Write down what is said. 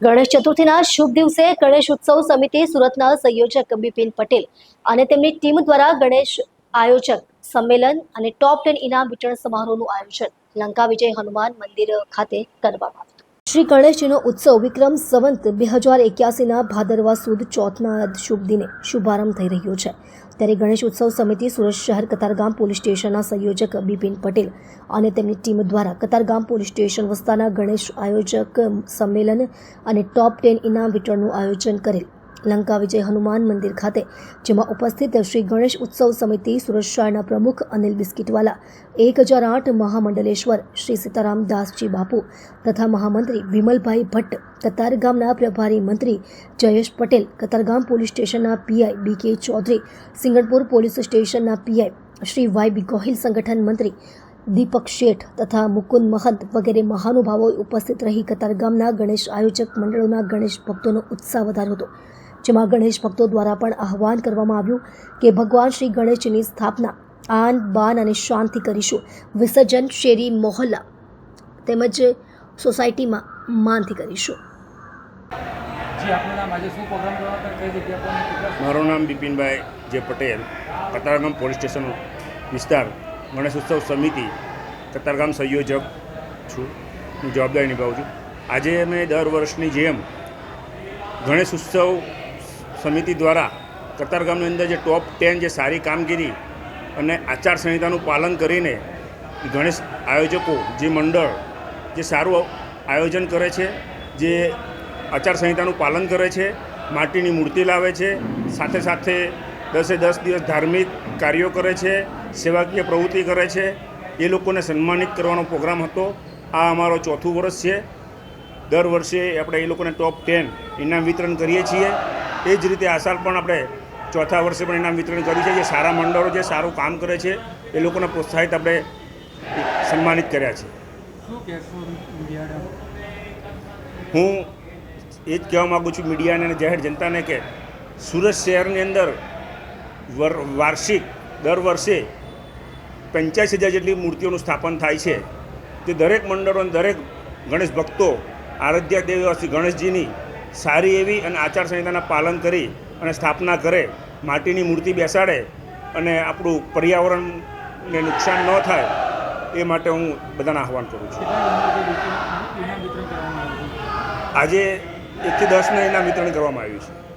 ગણેશ ચતુર્થીના શુભ દિવસે ગણેશ ઉત્સવ સમિતિ સુરતના સંયોજક બિપિન પટેલ અને તેમની ટીમ દ્વારા ગણેશ આયોજક સંમેલન અને ટોપ ટેન ઇનામ વિતરણ સમારોહનું આયોજન. લંકા વિજય હનુમાન મંદિર ખાતે કરવામાં આવ્યું. શ્રી ગણેશજીનો ઉત્સવ વિક્રમ સંવંત બે હજાર એક્યાસીના ભાદરવા સુદ ચોથના શુભ દિને શુભારંભ થઈ રહ્યો છે. ત્યારે ગણેશ ઉત્સવ સમિતિ સુરત શહેર કતારગામ પોલીસ સ્ટેશનના સંયોજક બિપિન પટેલ અને તેમની ટીમ દ્વારા કતારગામ પોલીસ સ્ટેશન વસ્તાના ગણેશ આયોજક સંમેલન અને ટોપ ટેન ઇનામ વિતરણનું આયોજન કરેલ. લંકા વિજય હનુમાન મંદિર ખાતે, જેમાં ઉપસ્થિત શ્રી ગણેશ ઉત્સવ સમિતિ શહેરના પ્રમુખ અનિલ બિસ્કીટવાલા, એક હજાર આઠ મહામંડલેશ્વર, શ્રી સીતારામ દાસજી બાપુ તથા મહામંત્રી વિમલભાઈ ભટ્ટ કતારગામના પ્રભારી મંત્રી જયેશ પટેલ કતારગામ પોલીસ સ્ટેશનના PI B K Chaudhary, Singanpur police સ્ટેશનના PI Shri Y B Gohil સંગઠન મંત્રી દીપક શેઠ તથા મુકુંદ મહંત વગેરે મહાનુભાવોએ ઉપસ્થિત રહી કતારગામના ગણેશ આયોજક મંડળોના ગણેશ ભક્તોનો ઉત્સાહ વધાર્યો હતો. જેમાં ગણેશ ભક્તો દ્વારા પણ આહવાન કરવામાં આવ્યું કે ભગવાન શ્રી ગણેશજીની સ્થાપના આન બાન અને શાંતિ કરીશું. વિસર્જન શેરી મોહલ્લા તેમજ સોસાયટીમાં માનથી કરીશું. મારું નામ બિપિનભાઈ જે પટેલ કતારગામ પોલીસ સ્ટેશન વિસ્તાર ગણેશ ઉત્સવ સમિતિ કતારગામ સંયોજક છું. હું જવાબદારી નિભાવું છું. આજે અમે દર વર્ષની જેમ ગણેશ ઉત્સવ સમિતિ દ્વારા કતારગામની અંદર જે ટોપ ટેન જે સારી કામગીરી અને આચારસંહિતાનું પાલન કરીને ગણેશ આયોજકો, જે મંડળ, જે સારું આયોજન કરે છે, જે આચારસંહિતાનું પાલન કરે છે, માટીની મૂર્તિ લાવે છે, સાથે સાથે દસે દસ દિવસ ધાર્મિક કાર્યો કરે છે, સેવાકીય પ્રવૃત્તિ કરે છે, એ લોકોને સન્માનિત કરવાનો પ્રોગ્રામ હતો. આ અમારો ચોથું વર્ષ છે. દર વર્ષે આપણે એ લોકોને ટોપ ટેન ઇનામ વિતરણ કરીએ છીએ. એ જ રીતે આ સાલ પણ આપણે ચોથા વર્ષે પણ ઇનામ વિતરણ કર્યું છે. જે સારા મંડળો જે સારું કામ કરે છે એ લોકોને પ્રોત્સાહિત આપણે સન્માનિત કર્યા છે. હું એ જ કહેવા માગું છું મીડિયાને અને જાહેર જનતાને કે સુરત શહેરની અંદર વર વાર્ષિક દર વર્ષે પંચ્યાસી હજાર જેટલી મૂર્તિઓનું સ્થાપન થાય છે. તે દરેક મંડળો અને દરેક ગણેશ ભક્તો આરાધ્યા દેવવાસી ગણેશજીની સારી એવી અને આચારસંહિતાના પાલન કરી અને સ્થાપના કરે માટીની મૂર્તિ બેસાડે અને આપણું પર્યાવરણને નુકસાન ન થાય એ માટે હું બધાને આહવાન કરું છું. આજે એકથી દસને એના વિતરણ કરવામાં આવ્યું છે.